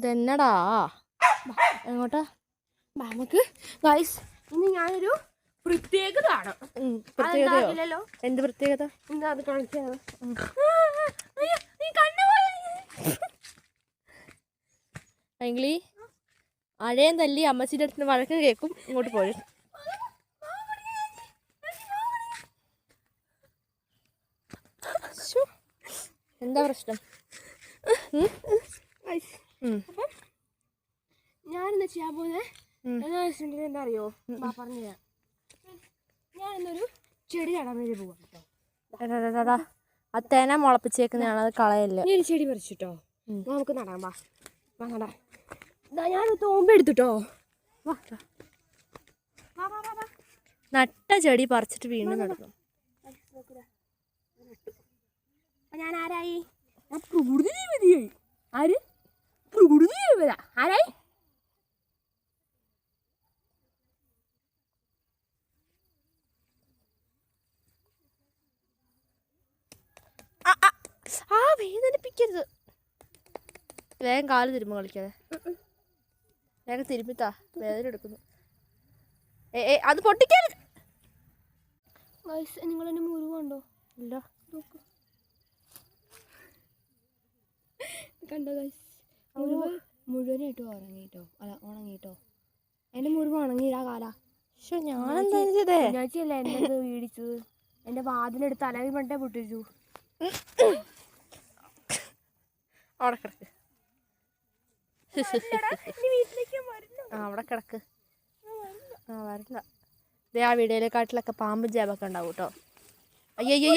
ഇതെന്നടാ? എങ്ങോട്ടാ? നമുക്ക് ഗൈസ് ഇന്ന് ഞാനൊരു പ്രത്യേകത ഉം, പ്രത്യേകതയോ? എന്ത് പ്രത്യേകത? എന്താ അത് കാണിച്ചത്? എങ്കിലീ അഴയും തല്ലി അമ്മച്ചിന്റെ അടുത്ത് വഴക്ക് കേൾക്കും ഇങ്ങോട്ട് പോരും. ശ്ശോ. എന്താ പ്രശ്നം? ഉം. ഞാനിന്ന് ചെയ്യാൻ പോകുന്നത്. എന്താ വെച്ചിട്ടുണ്ടെങ്കിൽ എന്താ അറിയോ പറഞ്ഞു തരാം. ഞാൻ ഇന്നൊരു ചെടി നടാൻ വേണ്ടി പോവാം കേട്ടോ. ആ തേന മുളപ്പിച്ചേക്കുന്നതാണ് അത് കളയല്ലേ? ഒരു ചെടി പറിച്ചിട്ടോ. നമുക്ക് നടാം വാ. വാ നടാം. ഞാൻ തോമ്പ് എടുത്തിട്ടോ? വാ നട്ട ചെടി പറിച്ചിട്ട് വീണ്ടും നടക്കും അപ്പൊ ഞാൻ ആരായി ഞാൻ പ്രകൃതി ആര്? ജീവിത ആരായി ആ വേദനിപ്പിക്കരുത് വേഗം കാൽ തിരുമ്പ് കളിക്കാതെ വേഗം തിരുമ്പിത്താ വേദന എടുക്കുന്നു ഏ ഏ അത് പൊട്ടിക്കരുത് നിങ്ങൾ എന്നെ മുറിവുണ്ടോ ഇല്ല കണ്ടോ ഗൈസ് മുറിവ് മുഴുവനായിട്ടും ഉറങ്ങിട്ടോ. അല്ല ഉണങ്ങിട്ടോ. എന്റെ മുറിവ് ഉണങ്ങിയില്ല കാല. പക്ഷെ ഞാനെന്താ ചെയ്തേ? ഞാച്ചല്ലേ എന്നെ ഇത് വീടിച്ചത് എന്റെ വാതിലെടുത്ത് അലവി പണ്ടേ പൊട്ടിച്ചു. അവിടെ കിടക്ക്. ആ അവിടെ കിടക്ക്. ആ വരണ്ട. ദേ ആ വീഡിയോയിലെക്കാട്ടിലൊക്കെ പാമ്പും ജാബൊക്കെ ഉണ്ടാവും കേട്ടോ. അയ്യോ അയ്യോ